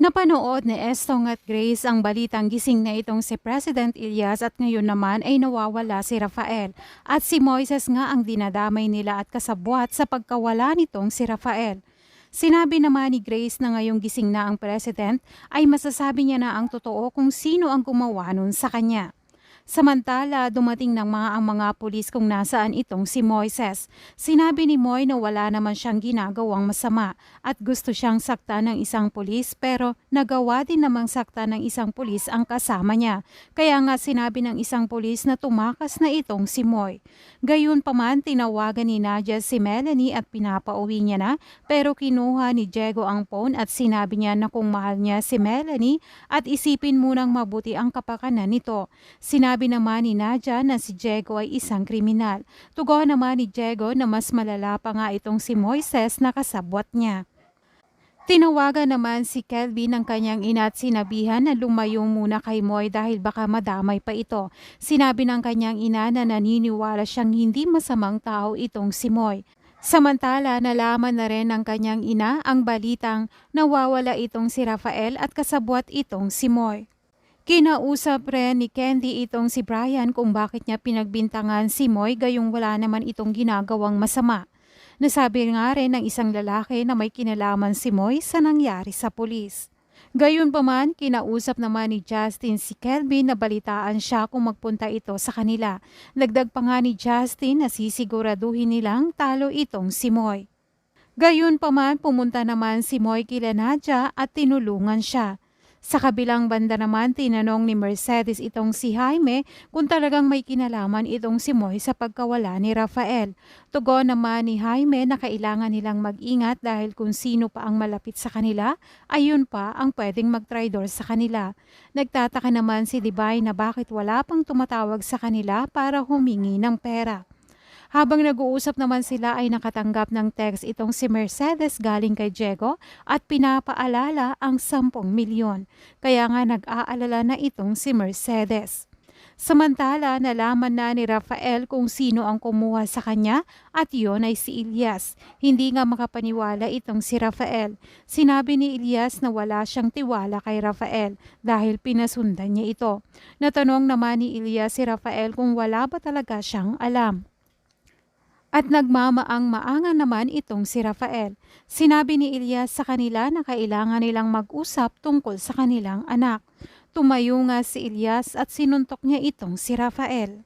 Napanood ni Estong at Grace ang balitang gising na itong si President Ilyas at ngayon naman ay nawawala si Rafael. At si Moises nga ang dinadamay nila at kasabwat sa pagkawala nitong si Rafael. Sinabi naman ni Grace na ngayong gising na ang President ay masasabi niya na ang totoo kung sino ang gumawa nun sa kanya. Samantala, dumating ng mga ang mga pulis kung nasaan itong si Moises. Sinabi ni Moy na wala naman siyang ginagawang masama at gusto siyang sakta ng isang pulis pero nagawa din namang sakta ng isang pulis ang kasama niya. Kaya nga sinabi ng isang pulis na tumakas na itong si Moy. Gayun pa man, tinawagan ni Nadia si Melanie at pinapauwi niya na pero kinuha ni Diego ang phone at sinabi niya na kung mahal niya si Melanie at isipin munang mabuti ang kapakanan nito. Sinabi naman ni Nadia na si Diego ay isang kriminal. Tugon naman ni Diego na mas malala pa nga itong si Moises na kasabwat niya. Tinawagan naman si Kelvin ng kanyang ina at sinabihan na lumayo muna kay Moy dahil baka madamay pa ito. Sinabi ng kanyang ina na naniniwala siyang hindi masamang tao itong si Moy. Samantala, nalaman na rin ng kanyang ina ang balitang nawawala itong si Rafael at kasabwat itong si Moy. Kinausap rin ni Candy itong si Brian kung bakit niya pinagbintangan si Moy gayong wala naman itong ginagawang masama. Nasabi nga rin ng isang lalaki na may kinalaman si Moy sa nangyari sa pulis. Gayun pa man, kinausap naman ni Justin si Kelvin na balitaan siya kung magpunta ito sa kanila. Lagdag pa nga ni Justin na sisiguraduhin nilang talo itong si Moy. Gayun pa man, pumunta naman si Moy kila Nadia at tinulungan siya. Sa kabilang banda naman, tinanong ni Mercedes itong si Jaime kung talagang may kinalaman itong si Moy sa pagkawala ni Rafael. Tugon naman ni Jaime na kailangan nilang mag-ingat dahil kung sino pa ang malapit sa kanila, ayun pa ang pwedeng magtraidor sa kanila. Nagtataka naman si Divine na bakit wala pang tumatawag sa kanila para humingi ng pera. Habang nag-uusap naman sila ay nakatanggap ng text itong si Mercedes galing kay Diego at pinapaalala ang 10 milyon. Kaya nga nag-aalala na itong si Mercedes. Samantala, nalaman na ni Rafael kung sino ang kumuha sa kanya at yon ay si Ilyas. Hindi nga makapaniwala itong si Rafael. Sinabi ni Ilyas na wala siyang tiwala kay Rafael dahil pinasundan niya ito. Natanong naman ni Ilyas si Rafael kung wala ba talaga siyang alam. At nagmamaang maangan naman itong si Rafael. Sinabi ni Ilyas sa kanila na kailangan nilang mag-usap tungkol sa kanilang anak. Tumayo nga si Ilyas at sinuntok niya itong si Rafael.